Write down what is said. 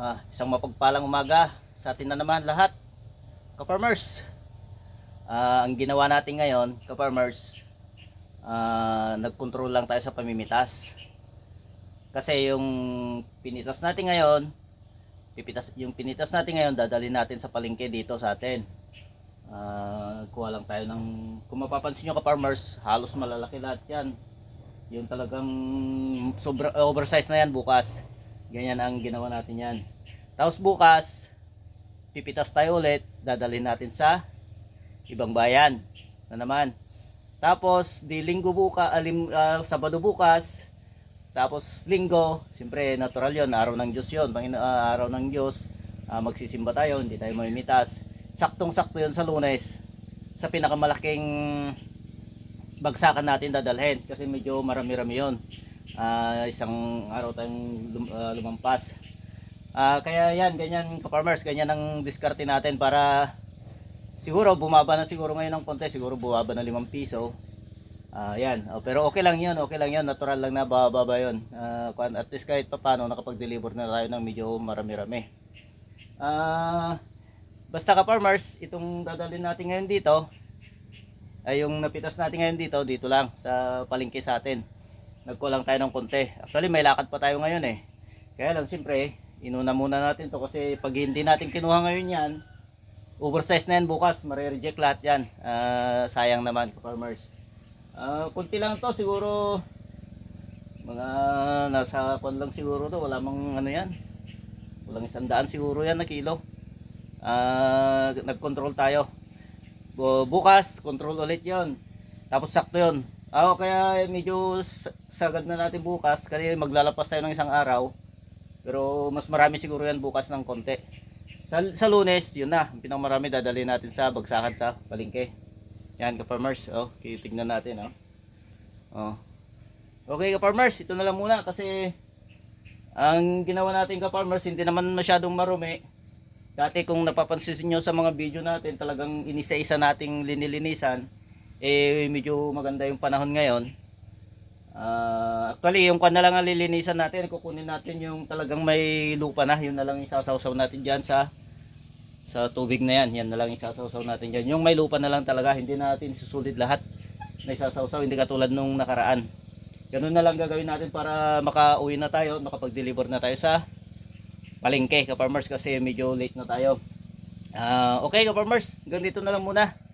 Ah, isang mapagpalang umaga sa atin na naman lahat. Ka-farmers. Ah, ang ginawa natin ngayon, ka-farmers, ah, nagkontrol lang tayo sa pamimitas. Kasi yung pinitas natin ngayon, pipitas, yung pinitas natin ngayon, dadalhin natin sa palengke dito sa atin. Ah, kuha lang tayo ng, kung mapapansin nyo ka-farmers, halos malalaki lahat yan. Yung talagang sobra, oversize na yan bukas. Ganyan ang ginawa natin yan. Tapos bukas, pipitas tayo ulit, dadalhin natin sa ibang bayan na naman. Tapos, di linggo buka, alim, ah, sabado bukas, tapos linggo, siyempre natural yon araw ng Diyos yon Pangino, ah, araw ng Diyos, ah, magsisimba tayo, hindi tayo mamimitas. Saktong-sakto yon sa lunes, sa pinakamalaking bagsakan natin dadalhin kasi medyo marami-rami yon Ah, isang araw tayong lum- ah, lumampas Ah, kaya yan ganyan ka-farmers ganyan ang diskarte natin para siguro bumaba na siguro ngayon ng konti siguro bumaba na 5 piso Ah, yan. Oh, pero okay lang 'yun, okay lang 'yun, natural lang na bababa 'yun. Kuwan- at least kahit papaano nakapag-deliver na tayo ng medyo marami-rami. Ah, basta ka farmers, itong dadalhin natin ngayon dito ay yung napitas natin ngayon dito, dito lang sa palengke sa atin. Nagkulang tayo ng konti. Actually, may lakad pa tayo ngayon eh. Kaya lang siyempre, inuna muna natin to kasi pag hindi natin kinuha ngayon yan, oversize na yan bukas, mare-reject lahat yan. Ah, sayang naman farmers. Ah, kunti lang to siguro mga nasa kon lang siguro to, wala mang ano yan. Walang isang daan siguro yan na kilo. Ah, nag-control tayo. Bu- bukas, control ulit yon. Tapos sakto yon. Ah, kaya medyo sa- sagad na natin bukas kasi maglalapas tayo ng isang araw. Pero mas marami siguro yan bukas ng konti. Sa, sa lunes, yun na. Ang pinakamarami dadali natin sa bagsakan sa palengke. Yan ka-farmers. Oh, tignan natin. Oh. Oh. Okay ka-farmers, ito na lang muna kasi ang ginawa natin ka-farmers hindi naman masyadong marumi. Dati kung napapansin nyo sa mga video natin, talagang inisa-isa nating linilinisan. Eh, medyo maganda yung panahon ngayon. Ah, actually, yung kwan na lang ang natin, kukunin natin yung talagang may lupa na, yun na lang isasawsaw natin dyan sa sa tubig na yan, yan na lang isasawsaw natin dyan. Yung may lupa na lang talaga, hindi natin susulit lahat na isasawsaw, hindi katulad nung nakaraan. Ganun na lang gagawin natin para makauwi na tayo, makapag-deliver na tayo sa palengke ka-farmers kasi medyo late na tayo. Ah, okay ka-farmers, hanggang dito na lang muna.